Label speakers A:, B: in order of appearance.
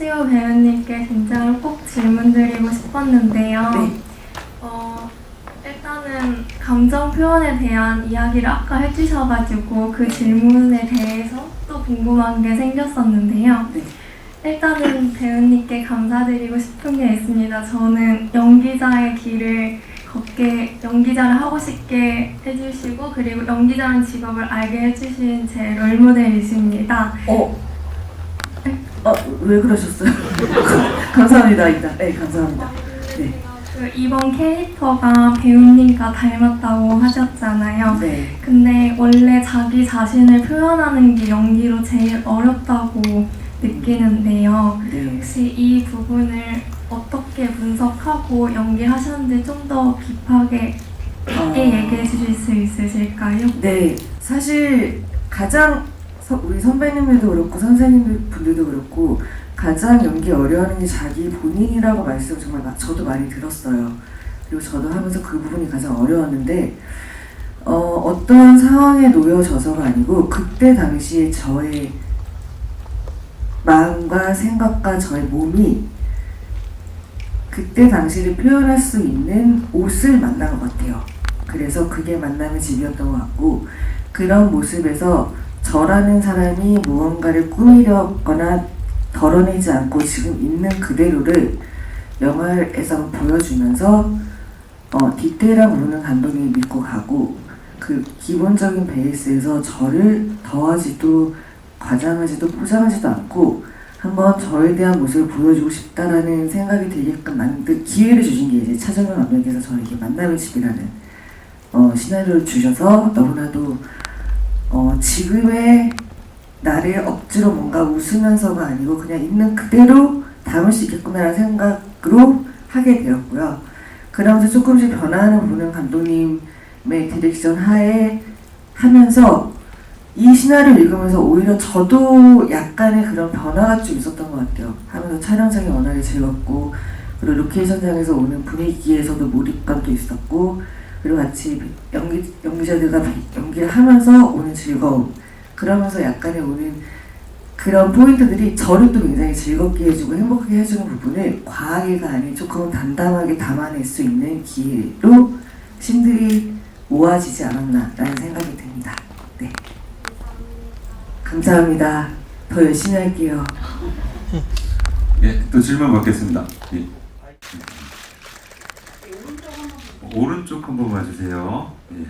A: 손지호 배우님께 진짜로 꼭 질문드리고 싶었는데요.
B: 네.
A: 어, 일단은 감정 표현에 대한 이야기를 아까 해주셔가지고 그 질문에 대해서 또 궁금한 게 생겼었는데요.
B: 네.
A: 일단은 배우님께 감사드리고 싶은 게 있습니다. 저는 연기자의 길을 걷게 연기자를 하고 싶게 해주시고 그리고 연기자라는 직업을 알게 해주신 제 롤모델이십니다.
B: 어? 어, 왜 그러셨어요? 감사합니다, 일단. 네, 감사합니다. 네.
A: 그 이번 캐릭터가 배우님과 닮았다고 하셨잖아요.
B: 네.
A: 근데 원래 자기 자신을 표현하는 게 연기로 제일 어렵다고 느끼는데요.
B: 네.
A: 혹시 이 부분을 어떻게 분석하고 연기하셨는지 좀더 딥하게
B: 어,
A: 얘기해 주실 수 있으실까요?
B: 네. 사실 가장 서- 우리 선배님들도 그렇고 선생님들 분들도 그렇고 가장 연기 어려워하는 게 자기 본인이라고 말씀 정말 마- 저도 많이 들었어요. 그리고 저도 하면서 그 부분이 가장 어려웠는데 어, 어떤 상황에 놓여져서가 아니고 그때 당시에 저의 마음과 생각과 저의 몸이 그때 당시를 표현할 수 있는 옷을 만난 것 같아요. 그래서 그게 만남의 집이었던 것 같고 그런 모습에서 저라는 사람이 무언가를 꾸미려거나 덜어내지 않고 지금 있는 그대로를 영화에서 보여주면서 어, 디테일한 부분은 감독님이 믿고 가고 그 기본적인 베이스에서 저를 더하지도 과장하지도 포장하지도 않고 한번 저에 대한 모습을 보여주고 싶다라는 생각이 들게끔 만든 기회를 주신 게 이제 차정현 감독님께서 저에게 만남의 집이라는 어, 시나리오를 주셔서 너무나도 어, 지금의 나를 억지로 뭔가 웃으면서가 아니고 그냥 있는 그대로 담을 수 있겠구나라는 생각으로 하게 되었고요. 그러면서 조금씩 변화하는 부분은 감독님의 디렉션 하에 하면서 이 시나리오 읽으면서 오히려 저도 약간의 그런 변화가 좀 있었던 것 같아요. 하면서 촬영장이 워낙에 즐겁고 그리고 로케이션장에서 오는 분위기에서도 몰입감도 있었고 그리고 같이 연기, 연기자들과 연기를 하면서 오는 즐거움 그러면서 약간의 오는 그런 포인트들이 저를 또 굉장히 즐겁게 해주고 행복하게 해주는 부분을 과하게가 아닌 조금 담담하게 담아낼 수 있는 기회로 신들이 모아지지 않았나라는 생각이 듭니다. 네. 감사합니다. 더 열심히 할게요.
C: 예, 또 질문 받겠습니다. 예. 오른쪽 한번 봐주세요. 예.